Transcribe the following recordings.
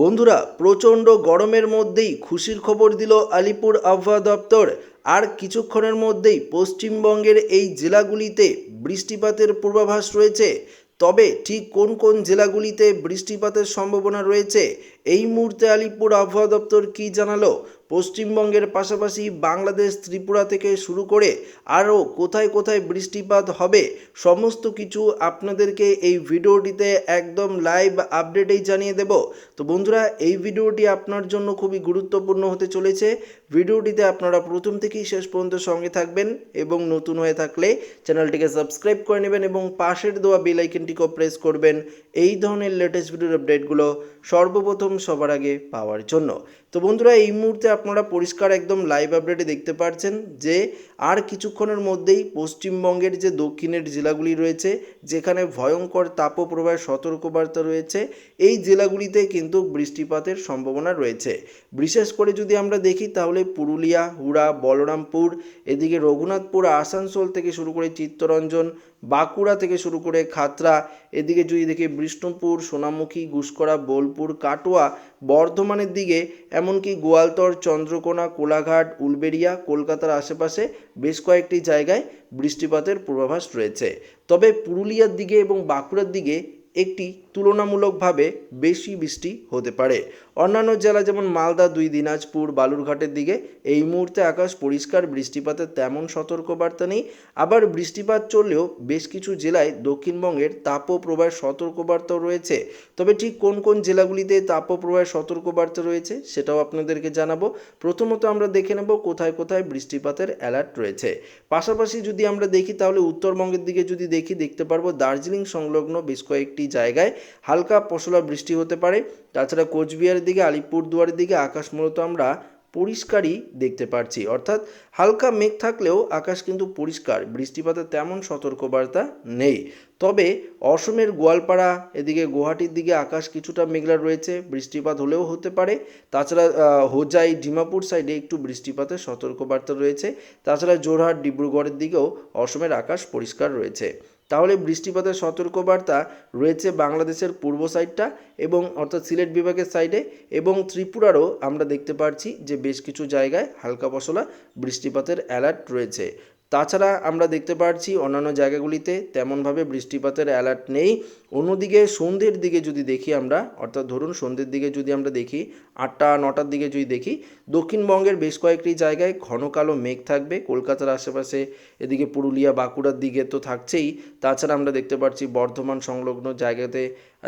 বন্ধুরা, প্রচণ্ড গরমের মধ্যেই খুশির খবর দিল আলিপুর আবহাওয়া দপ্তর। আর কিছুক্ষণের মধ্যেই পশ্চিমবঙ্গের এই জেলাগুলিতে বৃষ্টিপাতের পূর্বাভাস রয়েছে। তবে ঠিক কোন কোন জেলাগুলিতে বৃষ্টিপাতের সম্ভাবনা রয়েছে, এই মুহূর্তে আলিপুর আবহাওয়া দপ্তর কী জানালো? পশ্চিমবঙ্গের পাশাপাশি বাংলাদেশ, ত্রিপুরা থেকে শুরু করে আরও কোথায় কোথায় বৃষ্টিপাত হবে, সমস্ত কিছু আপনাদেরকে এই ভিডিওটিতে একদম লাইভ আপডেটেই জানিয়ে দেব। তো বন্ধুরা, এই ভিডিওটি আপনার জন্য খুবই গুরুত্বপূর্ণ হতে চলেছে। ভিডিওটিতে আপনারা প্রথম থেকেই শেষ পর্যন্ত সঙ্গে থাকবেন এবং নতুন হয়ে থাকলে চ্যানেলটিকে সাবস্ক্রাইব করে নেবেন এবং পাশের দেওয়া বেল আইকনটিকেও প্রেস করবেন। এই ধরনের লেটেস্ট ভিডিওর আপডেটগুলো সর্বপ্রথম সবার আগে পাওয়ার জন্য। তো বন্ধুরা, এই মুহূর্তে আপনারা পরিষ্কার একদম লাইভ আপডেটে দেখতে পাচ্ছেন যে, আর কিছুক্ষণের মধ্যেই পশ্চিমবঙ্গের যে দক্ষিণের জেলাগুলি রয়েছে, যেখানে ভয়ঙ্কর তাপপ্রবাহের সতর্কবার্তা রয়েছে, এই জেলাগুলিতে কিন্তু বৃষ্টিপাতের সম্ভাবনা রয়েছে। বিশেষ করে যদি আমরা দেখি, তাহলে পুরুলিয়া, হুড়া, বলরামপুর, এদিকে রঘুনাথপুর, আসানসোল থেকে শুরু করে চিত্তরঞ্জন বাঁকুড়া থেকে শুরু করে খাতরা, এদিকে যদি দেখি বিষ্ণুপুর, সোনামুখী গুসকরা বোলপুর, কাটোয়া, বর্ধমানের দিকে, এমনকি গোয়ালতর, চন্দ্রকোনা, কোলাঘাট, উলবেড়িয়া, কলকাতার আশেপাশে বেশ কয়েকটি জায়গায় বৃষ্টিপাতের পূর্বাভাস রয়েছে। তবে পুরুলিয়ার দিকে এবং বাঁকুড়ার দিকে একটি তুলনামূলকভাবে বেশি বৃষ্টি হতে পারে। অন্যান্য জেলা যেমন মালদা, দুই দিনাজপুর, বালুরঘাটের দিকে এই মুহূর্তে আকাশ পরিষ্কার, বৃষ্টিপাতের তেমন সতর্কবার্তা নেই। আবার বৃষ্টিপাত চললেও বেশ কিছু জেলায় দক্ষিণবঙ্গের তাপপ্রবাহের সতর্কবার্তাও রয়েছে। তবে ঠিক কোন কোন জেলাগুলিতে তাপপ্রবাহের সতর্কবার্তা রয়েছে সেটাও আপনাদেরকে জানাব। প্রথমত আমরা দেখে নেব কোথায় কোথায় বৃষ্টিপাতের অ্যালার্ট রয়েছে। পাশাপাশি যদি আমরা দেখি তাহলে উত্তরবঙ্গের দিকে যদি দেখি, দেখতে পারব দার্জিলিং সংলগ্ন বেশ কয়েকটি জায়গায় হালকা পশলা বৃষ্টি হতে পারে। তাছাড়া কোচবিহারের দিকে আলিপুরদুয়ারের দিকে আকাশ মূলত আমরা পরিষ্কারই দেখতে পাচ্ছি অর্থাৎ হালকা মেঘ থাকলেও আকাশ কিন্তু পরিষ্কার, বৃষ্টিপাতের তেমন সতর্কবার্তা নেই। তবে অসমের গোয়ালপাড়া, এদিকে গুয়াহাটির দিকে আকাশ কিছুটা মেঘলা রয়েছে, বৃষ্টিপাত হলেও হতে পারে। তাছাড়া হোজাই, ডিমাপুর সাইডে একটু বৃষ্টিপাতের সতর্কবার্তা রয়েছে। তাছাড়া জোরহাট ডিব্রুগড়ের দিকেও অসমের আকাশ পরিষ্কার রয়েছে। তাহলে বৃষ্টিপাতের সতর্কবার্তা রয়েছে বাংলাদেশের পূর্ব সাইডটা এবং অর্থাৎ সিলেট বিভাগের সাইডে এবং ত্রিপুরারও আমরা দেখতে পাচ্ছি যে বেশ কিছু জায়গায় হালকা পশলা বৃষ্টিপাতের অ্যালার্ট রয়েছে। তাছাড়া আমরা দেখতে পাচ্ছি অন্যান্য জায়গাগুলিতে তেমনভাবে বৃষ্টিপাতের অ্যালার্ট নেই। অন্যদিকে সন্ধ্যের দিকে যদি দেখি আমরা, অর্থাৎ ধরুন সন্ধ্যের দিকে যদি আমরা দেখি, আটটা, নটার দিকে যদি দেখি, দক্ষিণবঙ্গের বেশ কয়েকটি জায়গায় ঘন কালো মেঘ থাকবে। কলকাতার আশেপাশে এদিকে পুরুলিয়া, বাঁকুড়ার দিকে তো থাকছেই। তাছাড়া আমরা দেখতে পাচ্ছি বর্ধমান সংলগ্ন জায়গাতে,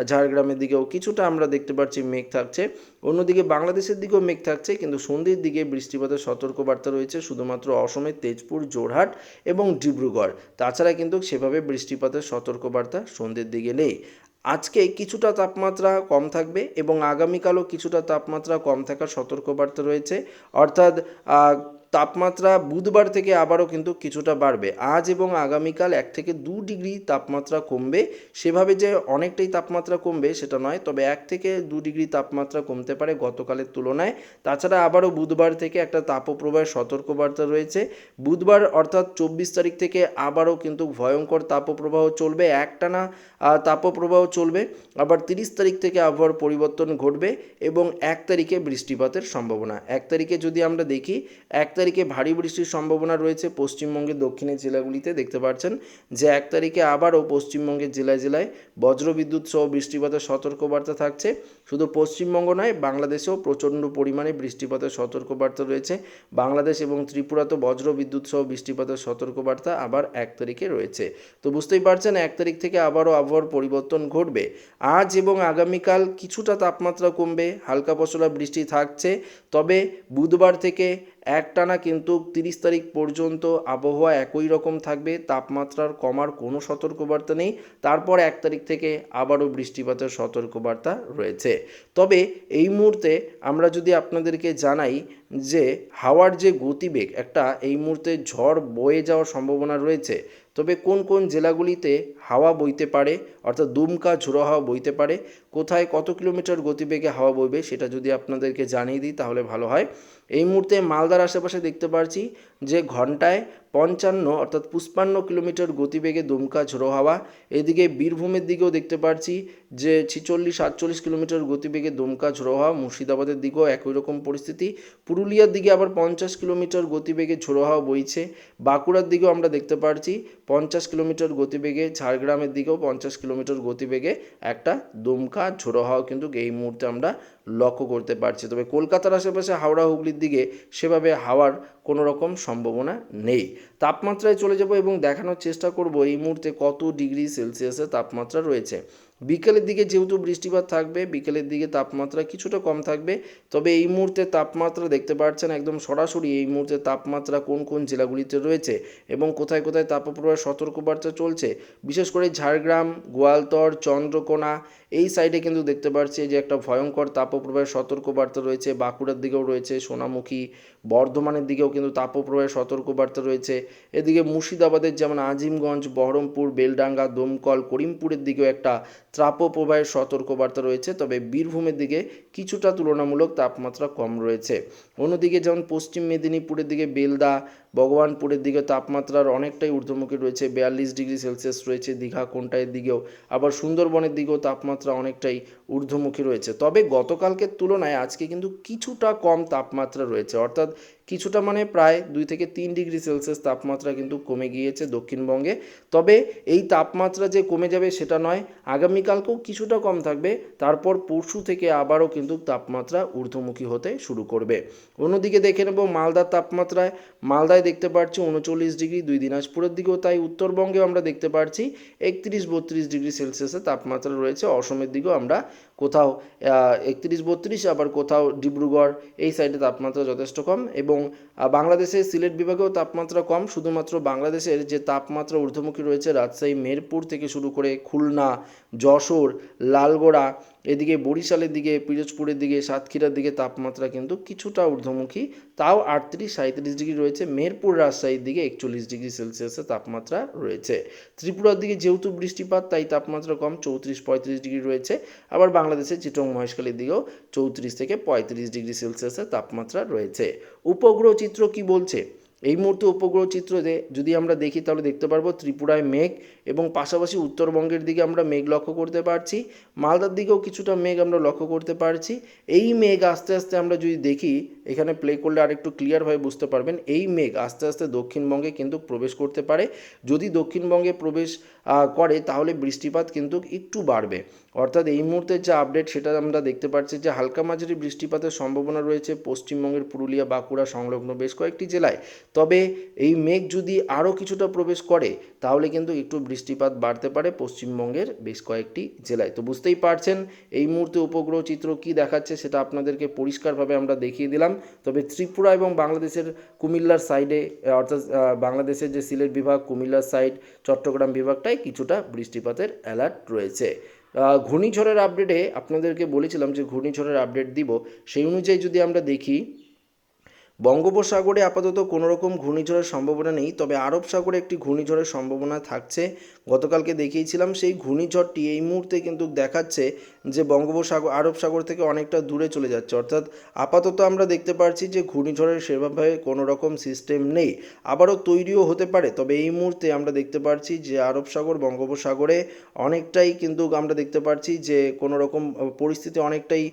ঝাড়গ্রামের দিকেও কিছুটা আমরা দেখতে পাচ্ছি মেঘ থাকছে। অন্যদিকে বাংলাদেশের দিকেও মেঘ থাকছে, কিন্তু সন্ধ্যের দিকে বৃষ্টিপাতের সতর্কবার্তা রয়েছে শুধুমাত্র অসমের তেজপুর জোরহাট এবং ডিব্রুগড়। তাছাড়া কিন্তু সেভাবে বৃষ্টিপাতের সতর্কবার্তা সন্ধ্যের দিকে নেই। আজকে কিছুটা তাপমাত্রা কম থাকবে এবং আগামীকালও কিছুটা তাপমাত্রা কম থাকার সতর্কবার্তা রয়েছে। অর্থাৎ তাপমাত্রা বুধবার থেকে আবারও কিন্তু কিছুটা বাড়বে। আজ এবং আগামীকাল এক থেকে দু ডিগ্রি তাপমাত্রা কমবে। সেভাবে যে অনেকটাই তাপমাত্রা কমবে সেটা নয়, তবে এক থেকে দু ডিগ্রি তাপমাত্রা কমতে পারে গতকালের তুলনায়। তাছাড়া আবারও বুধবার থেকে একটা তাপপ্রবাহের সতর্কবার্তা রয়েছে। বুধবার অর্থাৎ চব্বিশ তারিখ থেকে আবারও কিন্তু ভয়ঙ্কর তাপপ্রবাহ চলবে, একটানা তাপপ্রবাহ চলবে। আবার তিরিশ তারিখ থেকে আবহাওয়ার পরিবর্তন ঘটবে এবং এক তারিখে বৃষ্টিপাতের সম্ভাবনা। এক তারিখে যদি আমরা দেখি, এক তারিখে ভারী বৃষ্টির সম্ভাবনা রয়েছে। পশ্চিমবঙ্গের দক্ষিণের জেলাগুলিতে দেখতে পাচ্ছেন যে এক তারিখে আবারও পশ্চিমবঙ্গের জেলায় জেলায় বজ্রবিদ্যুৎ সহ বৃষ্টিপাতের সতর্কবার্তা থাকছে। শুধু পশ্চিমবঙ্গ নয়, বাংলাদেশেও প্রচণ্ড পরিমাণে বৃষ্টিপাতের সতর্কবার্তা রয়েছে। বাংলাদেশ এবং ত্রিপুরাতেও বজ্রবিদ্যুৎ সহ বৃষ্টিপাতের সতর্কবার্তা আবার এক তারিখে রয়েছে। তো বুঝতেই পারছেন, এক তারিখ থেকে আবারও আবহাওয়ার পরিবর্তন ঘটবে। আজ এবং আগামীকাল কিছুটা তাপমাত্রা কমবে, হালকা পশলা বৃষ্টি থাকছে। তবে বুধবার থেকে একটানা কিন্তু তিরিশ তারিখ পর্যন্ত আবহাওয়া একই রকম থাকবে, তাপমাত্রার কমার কোনো সতর্কবার্তা নেই, তারপর এক তারিখ থেকে আবারও বৃষ্টিপাতের সতর্কবার্তা রয়েছে। তবে এই মুহূর্তে আমরা যদি আপনাদেরকে জানাই যে হাওয়ার যে গতিবেগ, একটা এই মুহূর্তে ঝড় বয়ে যাওয়ার সম্ভাবনা রয়েছে, তবে কোন কোন জেলাগুলিতে হাওয়া বইতে পারে, অর্থাৎ দুমকা, ঝোড়ো হাওয়া বইতে পারে কোথায় কত কিলোমিটার গতিবেগে হাওয়া বইবে সেটা যদি আপনাদেরকে জানিয়ে দিই, তাহলে ভালো হয়। এই মুহূর্তে মালদার আশেপাশে দেখতে পাচ্ছি যে ঘন্টায় পঞ্চান্ন অর্থাৎ পুষ্পান্ন কিলোমিটার গতিবেগে দুমকা ঝোড়ো হাওয়া। এদিকে বীরভূমের দিকেও দেখতে পাচ্ছি যে ছিচল্লিশ আটচল্লিশ কিলোমিটার গতিবেগে দুমকা ঝোড়ো হাওয়া। মুর্শিদাবাদের দিকেও একই রকম পরিস্থিতি। পুরুলিয়ার দিকে আবার পঞ্চাশ কিলোমিটার গতিবেগে ঝোড়ো হাওয়া বইছে। বাঁকুড়ার দিকেও আমরা দেখতে পাচ্ছি পঞ্চাশ কিলোমিটার গতিবেগে, ঝাড়গ্রামের দিকেও পঞ্চাশ কিলোমিটার গতিবেগে একটা দুমকা ঝোড়ো হাওয়া কিন্তু এই মুহূর্তে আমরা লক্ষ্য করতে পারছি। তবে কলকাতার আশেপাশে হাওড়া, হুগলির দিকে সেভাবে হাওয়ার কোনো রকম সম্ভাবনা নেই। তাপমাত্রায় চলে যাব এবং দেখানোর চেষ্টা করব এই মুহূর্তে কত ডিগ্রি সেলসিয়াসের তাপমাত্রা রয়েছে। বিকেলের দিকে যেহেতু বৃষ্টিপাত থাকবে, বিকেলের দিকে তাপমাত্রা কিছুটা কম থাকবে। তবে এই মুহূর্তে তাপমাত্রা দেখতে পাচ্ছেন একদম সরাসরি এই মুহূর্তে তাপমাত্রা কোন কোন জেলাগুলিতে রয়েছে এবং কোথায় কোথায় তাপপ্রবাহের সতর্কবার্তা চলছে। বিশেষ করে ঝাড়গ্রাম, গোয়ালতর, চন্দ্রকোনা এই সাইডে কিন্তু দেখতে পাচ্ছি যে একটা ভয়ঙ্কর তাপপ্রবাহের সতর্কবার্তা রয়েছে, বাঁকুড়ার দিকেও রয়েছে, সোনামুখী বর্ধমানের দিকেও কিন্তু তাপপ্রবাহের সতর্কবার্তা রয়েছে। এদিকে মুর্শিদাবাদের যেমন আজিমগঞ্জ, বহরমপুর, বেলডাঙ্গা, দমকল, করিমপুরের দিকেও একটা তাপপ্রবাহের সতর্কবার্তা রয়েছে, তবে বীরভূমের দিকে কিছুটা তুলনামূলক তাপমাত্রা কম রয়েছে। অন্যদিকে যেমন পশ্চিম মেদিনীপুরের দিকে বেলদা, ভগবানপুরের দিকে তাপমাত্রার অনেকটাই ঊর্ধ্বমুখী রয়েছে, বিয়াল্লিশ ডিগ্রি সেলসিয়াস রয়েছে, দীঘা কোনটায়ের দিকেও। আবার সুন্দরবনের দিকেও তাপমাত্রা অনেকটাই ঊর্ধ্বমুখী রয়েছে। তবে গতকালকের তুলনায় আজকে কিন্তু কিছুটা কম তাপমাত্রা রয়েছে। অর্থাৎ কিছুটা মানে প্রায় দুই থেকে তিন ডিগ্রি সেলসিয়াস তাপমাত্রা কিন্তু কমে গিয়েছে দক্ষিণবঙ্গে। তবে এই তাপমাত্রা যে কমে যাবে সেটা নয়, আগামীকালকেও কিছুটা কম থাকবে, তারপর পরশু থেকে আবারও কিন্তু তাপমাত্রা ঊর্ধ্বমুখী হতে শুরু করবে। অন্যদিকে দেখে নেব মালদার তাপমাত্রায়। মালদায় দেখতে পাচ্ছি উনচল্লিশ ডিগ্রি, দুই দিনাজপুরের দিকেও তাই। উত্তরবঙ্গেও আমরা দেখতে পাচ্ছি একত্রিশ বত্রিশ ডিগ্রি সেলসিয়াসের তাপমাত্রা রয়েছে। অসমের দিকেও আমরা কোথাও একত্রিশ বত্রিশ, আবার কোথাও ডিব্রুগড়, এই সাইডে তাপমাত্রা যথেষ্ট কম এবং আহ, বাংলাদেশের সিলেট বিভাগেও তাপমাত্রা কম শুধুমাত্র বাংলাদেশের যে তাপমাত্রা ঊর্ধ্বমুখী রয়েছে রাজশাহী মেরপুর থেকে শুরু করে খুলনা যশোর লালগোড়া এদিকে বরিশালের দিকে, পিরোজপুরের দিকে, সাতক্ষীরার দিকে তাপমাত্রা কিন্তু কিছুটা ঊর্ধ্বমুখী। তাও আটত্রিশ সাঁত্রিশ ডিগ্রি রয়েছে। মেরপুর রাজশাহীর দিকে একচল্লিশ ডিগ্রি সেলসিয়াসের তাপমাত্রা রয়েছে। ত্রিপুরার দিকে যেহেতু বৃষ্টিপাত, তাই তাপমাত্রা কম, চৌত্রিশ, পঁয়ত্রিশ ডিগ্রি রয়েছে। আবার বাংলাদেশের চিটং মহেশখালীর দিকেও চৌত্রিশ থেকে পঁয়ত্রিশ ডিগ্রি সেলসিয়াসের তাপমাত্রা রয়েছে। উপগ্রহ চিত্র কি বলছে? এই মুহূর্তে উপগ্রহ চিত্রতে যদি আমরা দেখি, তাহলে দেখতে পারব ত্রিপুরায় মেঘ এবং পাশাপাশি উত্তরবঙ্গের দিকে আমরা মেঘ লক্ষ্য করতে পারছি। মালদার দিকেও কিছুটা মেঘ আমরা লক্ষ্য করতে পারছি। এই মেঘ আস্তে আস্তে আমরা যদি দেখি, এখানে প্লে করলে আরেকটু ক্লিয়ারভাবে বুঝতে পারবেন, এই মেঘ আস্তে আস্তে দক্ষিণবঙ্গে কিন্তু প্রবেশ করতে পারে। যদি দক্ষিণবঙ্গে প্রবেশ করে, তাহলে বৃষ্টিপাত কিন্তু একটু বাড়বে। অর্থাৎ এই মুহূর্তে যে আপডেট সেটা আমরা দেখতে পাচ্ছি যে, হালকা মাঝারি বৃষ্টিপাতের সম্ভাবনা রয়েছে পশ্চিমবঙ্গের পুরুলিয়া, বাঁকুড়া সংলগ্ন বেশ কয়েকটি জেলায়। তবে এই মেঘ যদি আরও কিছুটা প্রবেশ করে তাহলে কিন্তু একটু বৃষ্টিপাত বাড়তে পারে পশ্চিমবঙ্গের বেশ কয়েকটি জেলায়। তো বুঝতেই পারছেন এই মুহূর্তে উপগ্রহ চিত্র কি দেখাচ্ছে সেটা আপনাদেরকে পরিষ্কারভাবে আমরা দেখিয়ে দিলাম। তবে ত্রিপুরা এবং বাংলাদেশের কুমিল্লার সাইডে অর্থাৎ বাংলাদেশের যে সিলেট বিভাগ, কুমিল্লার সাইড, চট্টগ্রাম বিভাগটায় কিছুটা বৃষ্টিপাতের অ্যালার্ট রয়েছে। ঘূর্ণিঝড়ের আপডেটে আপনাদেরকে বলেছিলাম যে ঘূর্ণিঝড়ের আপডেট দিব। সেই অনুযায়ী যদি আমরা দেখি বঙ্গোপসাগরে আপাতত কোনো রকম ঘূর্ণিঝড়ের সম্ভাবনা নেই, তবে আরব সাগরে একটি ঘূর্ণিঝড়ের সম্ভাবনা থাকছে। গতকালকে দেখিয়েছিলাম সেই ঘূর্ণিঝড়টি এই মুহূর্তে কিন্তু দেখাচ্ছে যে বঙ্গোপসাগর, আরব সাগর থেকে অনেকটা দূরে চলে যাচ্ছে। অর্থাৎ আপাতত আমরা দেখতে পাচ্ছি যে ঘূর্ণিঝড়ের সেভাবে কোনো রকম সিস্টেম নেই। আবারও তৈরিও হতে পারে, তবে এই মুহূর্তে আমরা দেখতে পাচ্ছি যে আরব সাগর, বঙ্গোপসাগরে অনেকটাই কিন্তু আমরা দেখতে পাচ্ছি যে কোনো রকম পরিস্থিতি অনেকটাই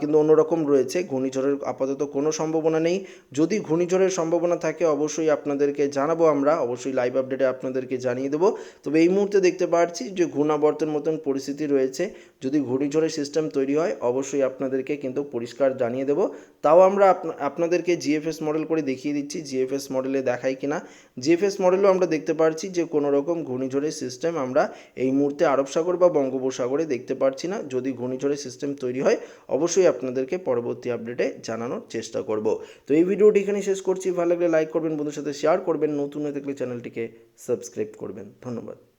কিন্তু অন্যরকম রয়েছে। ঘূর্ণিঝড়ের আপাতত কোনো সম্ভাবনা নেই। যদি ঘূর্ণিঝড়ের সম্ভাবনা থাকে, অবশ্যই আপনাদেরকে জানাব আমরা। অবশ্যই লাইভ আপডেটে আপনাদেরকে জানিয়ে দেবো। তবে এই মুহূর্তে দেখতে পাচ্ছি যে ঘূর্ণাবর্তের মতন পরিস্থিতি রয়েছে। যদি ঘূর্ণিঝড়ের সিস্টেম তৈরি হয়, অবশ্যই আপনাদেরকে কিন্তু পরিষ্কার জানিয়ে দেবো। তাও আমরা আপনা- আপনাদেরকে জিএফএস মডেল করে দেখিয়ে দিচ্ছি জিএফএস মডেলে দেখাই কিনা। জিএফএস মডেলও আমরা দেখতে পাচ্ছি যে কোনো রকম ঘূর্ণিঝড়ের সিস্টেম আমরা এই মুহূর্তে আরব সাগর বা বঙ্গোপসাগরে দেখতে পাচ্ছি না। যদি ঘূর্ণিঝড়ের সিস্টেম তৈরি হয়, অবশ্যই আপনাদেরকে পরবর্তী আপডেটে জানানোর চেষ্টা করব। তো এই ভিডিওটি এখানে শেষ করছি। ভালো লাগলে লাইক করবেন বন্ধুর সাথে শেয়ার করবেন। নতুন হয়ে থাকলে চ্যানেলটিকে সাবস্ক্রাইব করবেন। ধন্যবাদ।